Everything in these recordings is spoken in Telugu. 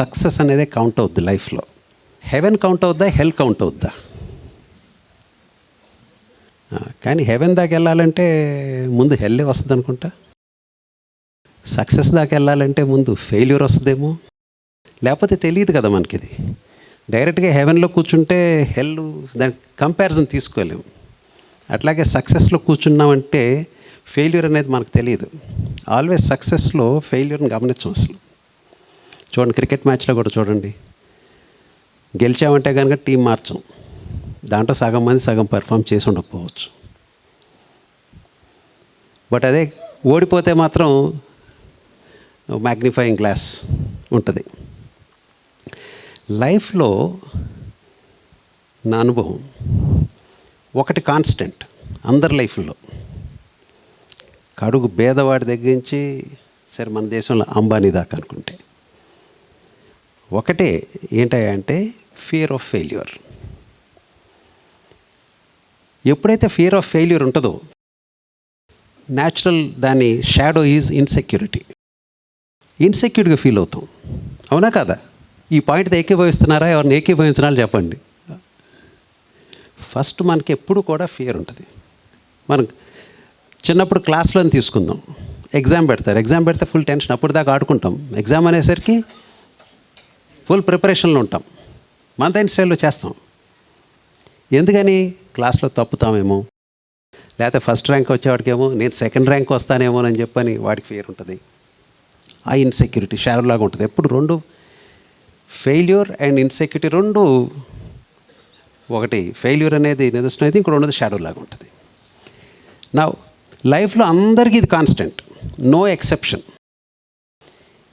సక్సెస్ అనేది కౌంట్ అవుద్ది లైఫ్లో. హెవెన్ కౌంట్ అవుద్దా? హెల్ కౌంట్ అవుద్దా? కానీ హెవెన్ దాకా వెళ్ళాలంటే ముందు హెల్లే వస్తుంది అనుకుంటా? సక్సెస్ దాకా వెళ్ళాలంటే ముందు ఫెయిల్యూర్ వస్తుందేమో? లేకపోతే తెలియదు కదా మనకి ఇది డైరెక్ట్గా హెవెన్లో కూర్చుంటే హెల్ దాని కంపారిజన్ తీసుకోలేము. అట్లాగే సక్సెస్లో కూర్చున్నామంటే ఫెయిల్యూర్ అనేది మనకు తెలియదు. ఆల్వేస్ సక్సెస్లో ఫెయిల్యూర్ని గమనించం అసలు. చూడండి క్రికెట్ మ్యాచ్లో కూడా చూడండి. గెలిచామంటే కనుక టీం మార్చం. దాంట్లో సగం మంది సగం పెర్ఫామ్ చేసి ఉండకపోవచ్చు. బట్ అదే ఓడిపోతే మాత్రం మ్యాగ్నిఫైయింగ్ గ్లాస్ ఉంటుంది. లైఫ్లో నా అనుభవం ఒకటి కాన్స్టెంట్ అందరి లైఫ్లో కడుగు భేదవాడి దగ్గర నుంచి సరే మన దేశంలో అంబానీ దాకా అనుకుంటే. ఒకటే ఏంటంటే ఫియర్ ఆఫ్ ఫెయిల్యూర్ ఎప్పుడైతే ఫియర్ ఆఫ్ ఫెయిల్యూర్ ఉంటుందో న్యాచురల్ దాని షాడో ఈజ్ ఇన్సెక్యూరిటీ ఇన్సెక్యూర్గా ఫీల్ అవుతాం. అవునా కదా? ఈ పాయింట్ ఏకీభవిస్తున్నారా? ఎవరిని ఏకీభవించినా చెప్పండి. ఫస్ట్ మనకి ఎప్పుడు కూడా ఫియర్ ఉంటుంది. మనం చిన్నప్పుడు క్లాస్లోని తీసుకుందాం. ఎగ్జామ్ పెడతారు. ఎగ్జామ్ పెడితే ఫుల్ టెన్షన్ అప్పుడు దాకా ఆడుకుంటాం. ఎగ్జామ్ అనేసరికి ఫుల్ ప్రిపరేషన్లో ఉంటాం. మంతైన స్టైల్లో చేస్తాం. ఎందుకని? క్లాస్లో తప్పుతామేమో. లేకపోతే ఫస్ట్ ర్యాంక్ వచ్చేవాడికేమో నేను సెకండ్ ర్యాంక్ వస్తానేమో అని చెప్పని వాడికి ఫియర్ ఉంటుంది. ఆ ఇన్సెక్యూరిటీ షాడో లాగా ఉంటుంది. ఎప్పుడు రెండు? ఫెయిల్యూర్ అండ్ ఇన్సెక్యూరిటీ రెండు. ఒకటి ఫెయిల్యూర్ అనేది నిదర్శనం అయితే ఇంకో రెండోది షాడో లాగా ఉంటుంది నా లైఫ్లో అందరికీ ఇది కాన్స్టెంట్ నో ఎక్సెప్షన్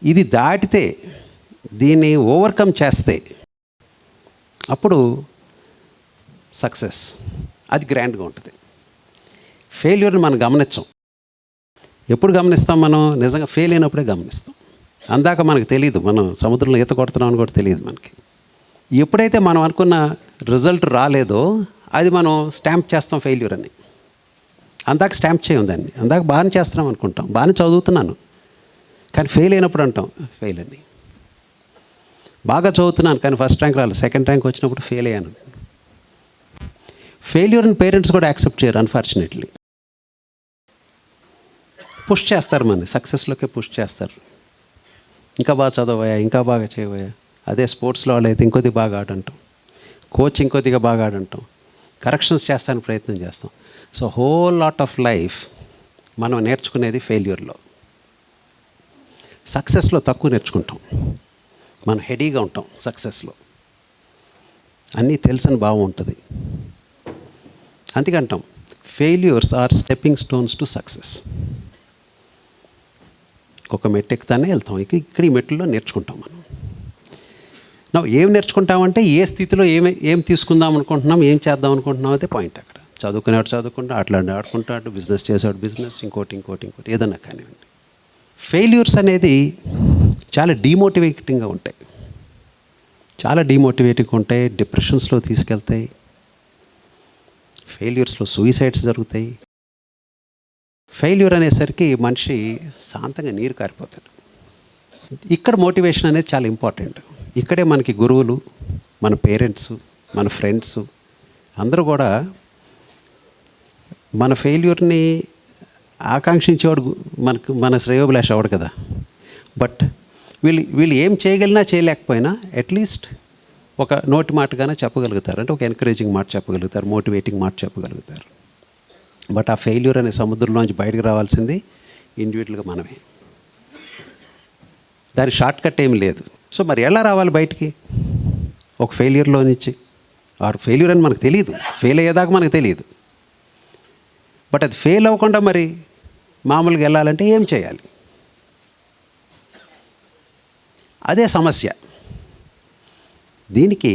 ఇది దాటితే దీన్ని ఓవర్కమ్ చేస్తే అప్పుడు సక్సెస్. అది గ్రాండ్గా ఉంటుంది. ఫెయిల్యూర్ని మనం గమనించం. ఎప్పుడు గమనిస్తాం మనం? నిజంగా ఫెయిల్ అయినప్పుడే గమనిస్తాం. అందాక మనకు తెలియదు మనం సముద్రంలో ఈత కొడుతున్నాం అని కూడా తెలియదు మనకి. ఎప్పుడైతే మనం అనుకున్న రిజల్ట్ రాలేదో అది మనం స్టాంప్ చేస్తాం ఫెయిల్యూర్ అని. అందాక స్టాంప్ చేయం దాన్ని. అందాక బాగానే చేస్తున్నాం అనుకుంటాం. బాగానే చదువుతున్నాను. కానీ ఫెయిల్ అయినప్పుడు అంటాం ఫెయిల్ అని. బాగా చదువుతున్నాను కానీ ఫస్ట్ ర్యాంక్ రాలేదు. సెకండ్ ర్యాంక్ వచ్చినప్పుడు ఫెయిల్ అయ్యాను. ఫెయిల్యూర్ని పేరెంట్స్ కూడా యాక్సెప్ట్ చేయరు అన్ఫార్చునేట్లీ పుష్ చేస్తారు మన సక్సెస్లోకే పుష్ చేస్తారు. ఇంకా బాగా చదవయా ఇంకా బాగా చేయబోయా అదే స్పోర్ట్స్లో వాళ్ళు అయితే ఇంకొద్ది బాగా ఆడంటాం. కోచ్ ఇంకొద్దిగా బాగా ఆడంటాం. కరెక్షన్స్ చేస్తానికి ప్రయత్నం చేస్తాం. So whole lot of life మనం నేర్చుకునేది ఫెయిల్యూర్లో సక్సెస్లో తక్కువ నేర్చుకుంటాం. మనం హెడీగా ఉంటాం సక్సెస్లో. అన్నీ తెలుసని భావం ఉంటుంది. అందుకంటాం failures are stepping stones to success ఒక మెట్టు ఎక్కుతానే వెళ్తాం. ఇక ఇక్కడ ఈ మెట్టులో నేర్చుకుంటాం మనం. నా ఏం నేర్చుకుంటామంటే ఏ స్థితిలో ఏమి ఏం తీసుకుందాం అనుకుంటున్నాం ఏం చేద్దాం అనుకుంటున్నాం అయితే పాయింట్ అక్కడ. చదువుకునేవాడు చదువుకుంటా అట్లాంటి ఆడుకుంటాడు బిజినెస్ చేసేవాడు బిజినెస్ ఇంకోటి ఇంకోటి ఇంకోటి ఏదన్నా కానివ్వండి. ఫెయిల్యూర్స్ అనేది చాలా డీమోటివేటింగ్గా ఉంటాయి. చాలా డీమోటివేటింగ్ ఉంటాయి. డిప్రెషన్స్లో తీసుకెళ్తాయి. ఫెయిల్యూర్స్లో సూయిసైడ్స్ జరుగుతాయి. ఫెయిల్యూర్ అనేసరికి మనిషి శాంతంగా నీరు కారిపోతాడు. ఇక్కడ మోటివేషన్ అనేది చాలా ఇంపార్టెంట్ ఇక్కడే మనకి గురువులు మన పేరెంట్స్ మన ఫ్రెండ్స్ అందరూ కూడా మన ఫెయిల్యూర్ని ఆకాంక్షించేవాడు మనకు మన శ్రేయోభిలాష అవడు కదా. బట్ వీళ్ళు వీళ్ళు ఏం చేయగలిగినా చేయలేకపోయినా అట్లీస్ట్ ఒక నోటి మాటగానే చెప్పగలుగుతారు. అంటే ఒక ఎంకరేజింగ్ మాట చెప్పగలుగుతారు మోటివేటింగ్ మాట చెప్పగలుగుతారు. బట్ ఆ ఫెయిల్యూర్ అనే సముద్రంలోంచి బయటకు రావాల్సింది ఇండివిజువల్గా మనమే. దాని షార్ట్ కట్ ఏం లేదు. సో మరి ఎలా రావాలి బయటికి? ఒక ఫెయిల్యూర్లో నుంచి. ఆరు ఫెయిల్యూర్ అని మనకు తెలియదు ఫెయిల్ అయ్యేదాకా మనకు తెలియదు బట్ అది ఫెయిల్ అవ్వకుండా మరి మామూలుగా వెళ్ళాలంటే ఏం చేయాలి? అదే సమస్య. దీనికి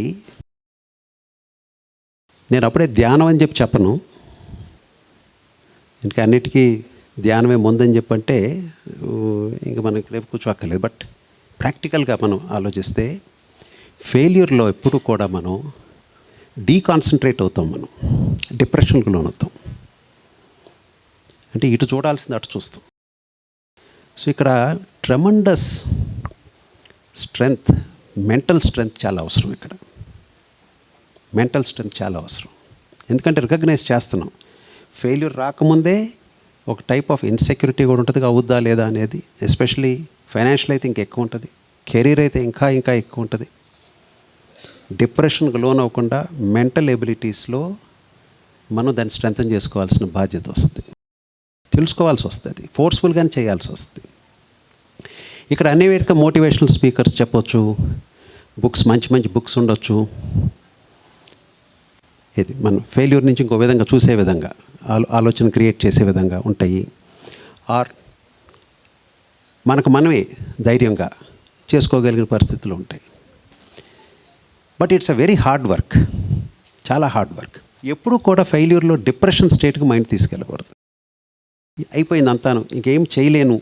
నేను అప్పుడే ధ్యానం అని చెప్పి చెప్పను. ఇంకా అన్నిటికీ ధ్యానమే ముందని చెప్పంటే ఇంకా మనం ఇక్కడ కూర్చోక్కర్లేదు. బట్ ప్రాక్టికల్గా మనం ఆలోచిస్తే ఫెయిల్యూర్లో ఎప్పుడు కూడా మనం డీకాన్సన్ట్రేట్ అవుతాం మనం. డిప్రెషన్కి లోనవుతాం అంటే ఇటు చూడాల్సింది అటు చూస్తాం. సో ఇక్కడ ట్రెమండస్ స్ట్రెంగ్త్ మెంటల్ స్ట్రెంగ్త్ చాలా అవసరం ఇక్కడ. మెంటల్ స్ట్రెంగ్త్ చాలా అవసరం. ఎందుకంటే రికగ్నైజ్ చేస్తున్నాం. ఫెయిల్యూర్ రాకముందే ఒక టైప్ ఆఫ్ ఇన్సెక్యూరిటీ కూడా ఉంటుంది. అవుద్దా లేదా అనేది ఎస్పెషలీ ఫైనాన్షియల్ అయితే ఇంకెక్కువ ఉంటుంది. కెరీర్ అయితే ఇంకా ఇంకా ఎక్కువ ఉంటుంది. డిప్రెషన్కి లోన్ అవ్వకుండా మెంటల్ ఎబిలిటీస్లో మనం దాన్ని స్ట్రెంథన్ చేసుకోవాల్సిన బాధ్యత వస్తుంది. తెలుసుకోవాల్సి వస్తుంది. ఫోర్స్ఫుల్గానే చేయాల్సి వస్తుంది. ఇక్కడ అనేక మోటివేషనల్ స్పీకర్స్ చెప్పొచ్చు. బుక్స్ మంచి మంచి బుక్స్ ఉండొచ్చు. ఇది మనం ఫెయిల్యూర్ నుంచి ఇంకో విధంగా చూసే విధంగా ఆలో ఆలోచన క్రియేట్ చేసే విధంగా ఉంటాయి. ఆర్ మనకు మనమే ధైర్యంగా చేసుకోగలిగిన పరిస్థితులు ఉంటాయి. But it's a very hard work చాలా హార్డ్ వర్క్ ఎప్పుడూ కూడా ఫెయిల్యూర్లో డిప్రెషన్ స్టేట్కి మైండ్ తీసుకెళ్ళకూడదు. అయిపోయింది అంతాను ఇంకేం చేయలేను.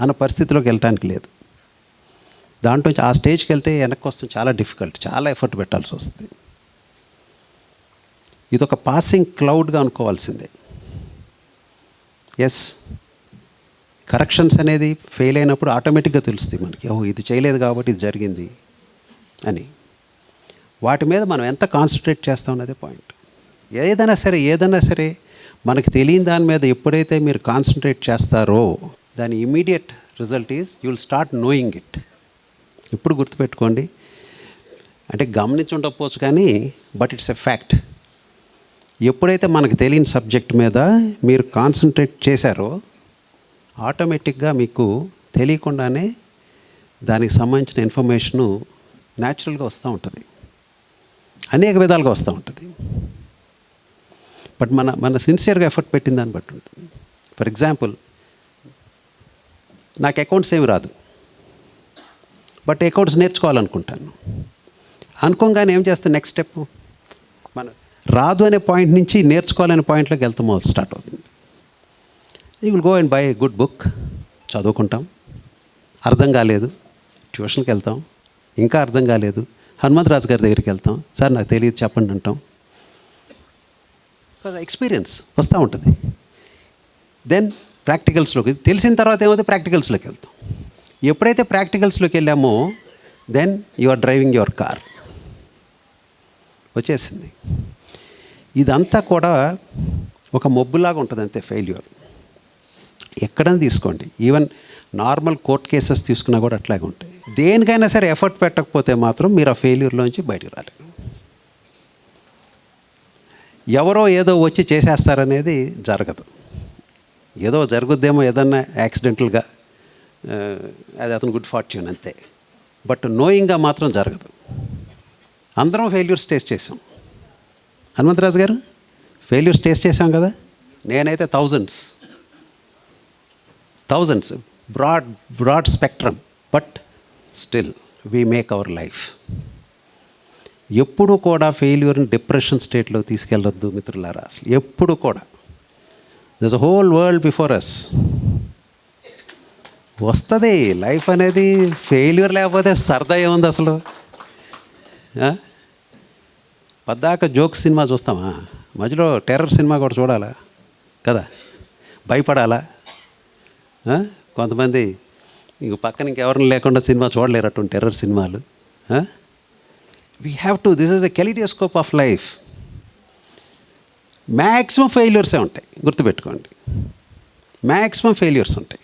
అన్న పరిస్థితిలోకి వెళ్ళటానికి లేదు. దాంట్లో నుంచి ఆ స్టేజ్కి వెళ్తే వెనక్కి వస్తుంది చాలా డిఫికల్ట్ చాలా ఎఫర్ట్ పెట్టాల్సి వస్తుంది. ఇది ఒక పాసింగ్ క్లౌడ్గా అనుకోవాల్సిందే. ఎస్ కరెక్షన్స్ అనేది ఫెయిల్ అయినప్పుడు ఆటోమేటిక్గా తెలుస్తుంది మనకి. ఓ ఇది చేయలేదు కాబట్టి ఇది జరిగింది అని. వాటి మీద మనం ఎంత కాన్సన్ట్రేట్ చేస్తాం అన్నదే పాయింట్. ఏదైనా సరే ఏదైనా సరే మనకి తెలియని దాని మీద ఎప్పుడైతే మీరు కాన్సన్ట్రేట్ చేస్తారో దాని immediate result is you will start knowing it ఇప్పుడు గుర్తుపెట్టుకోండి. అంటే గమనించి ఉండకపోవచ్చు కానీ బట్ ఇట్స్ ఎ ఫ్యాక్ట్ ఎప్పుడైతే మనకు తెలియని సబ్జెక్ట్ మీద మీరు కాన్సన్ట్రేట్ చేశారో ఆటోమేటిక్గా మీకు తెలియకుండానే దానికి సంబంధించిన ఇన్ఫర్మేషను న్యాచురల్గా వస్తూ ఉంటుంది. అనేక విధాలుగా వస్తూ ఉంటుంది. బట్ మన మన సిన్సియర్గా ఎఫర్ట్ పెట్టిన దాన్ని బట్టి ఉంటుంది. ఫర్ ఎగ్జాంపుల్ నాకు అకౌంట్స్ ఏమి రాదు. బట్ అకౌంట్స్ నేర్చుకోవాలనుకుంటాను. అనుకోగానే ఏం చేస్తాను నెక్స్ట్ స్టెప్ మన రాదు అనే పాయింట్ నుంచి నేర్చుకోవాలనే పాయింట్లోకి వెళ్తాం మొదలు స్టార్ట్ అవుతుంది. You will go and buy a good book చదువుకుంటాం. అర్థం కాలేదు. ట్యూషన్కి వెళ్తాం. ఇంకా అర్థం కాలేదు. హనుమంతరాజు గారి దగ్గరికి వెళ్తాం. సార్ నాకు తెలియదు చెప్పండి అంటాం. ఎక్స్పీరియన్స్ వస్తూ ఉంటుంది. దెన్ ప్రాక్టికల్స్లోకి తెలిసిన తర్వాత ఏమవుతుంది ప్రాక్టికల్స్లోకి వెళ్తాం. ఎప్పుడైతే ప్రాక్టికల్స్లోకి వెళ్ళామో then you are driving your car వచ్చేసింది. ఇదంతా కూడా ఒక మబ్బులాగా ఉంటుంది అంతే ఫెయిల్యూర్ ఎక్కడైనా తీసుకోండి. ఈవెన్ నార్మల్ కోర్ట్ కేసెస్ తీసుకున్నా కూడా అట్లాగే ఉంటాయి. దేనికైనా సరే ఎఫర్ట్ పెట్టకపోతే మాత్రం మీరు ఆ ఫెయిల్యూర్లోంచి బయటకు రాలేరు. ఎవరో ఏదో వచ్చి చేసేస్తారనేది జరగదు. ఏదో జరుగుద్దేమో ఏదన్నా యాక్సిడెంటల్గా అది అతను గుడ్ ఫార్చ్యూన్ అంతే. బట్ నోయింగ్గా మాత్రం జరగదు. అందరం ఫెయిల్యూర్స్ టేస్ట్ చేసాం హనుమంతరాజు గారు ఫెయిల్యూర్స్ టేస్ట్ చేసాం కదా? నేనైతే thousands. Thousands. Broad broad spectrum. But still we make our life ఎప్పుడు కూడా ఫెయిల్యూర్ని డిప్రెషన్ స్టేట్లో తీసుకెళ్ళొద్దు మిత్రులారా. అసలు ఎప్పుడు కూడా. This whole world before us వస్తుంది. లైఫ్ అనేది ఫెయిల్యూర్ లేకపోతే సరదా ఏముంది అసలు. పద్దాక జోక్ సినిమా చూస్తామా? మధ్యలో టెర్రర్ సినిమా కూడా చూడాలా? కదా? భయపడాలా? కొంతమంది ఇంక పక్కన ఇంకెవరిని లేకుండా సినిమా చూడలేరు అటువంటి టెర్రర్ సినిమాలు we have to this is a kaleidoscope of life maximum ఫెయిల్యూర్సే ఉంటాయి. గుర్తుపెట్టుకోండి. మ్యాక్సిమం ఫెయిల్యూర్స్ ఉంటాయి.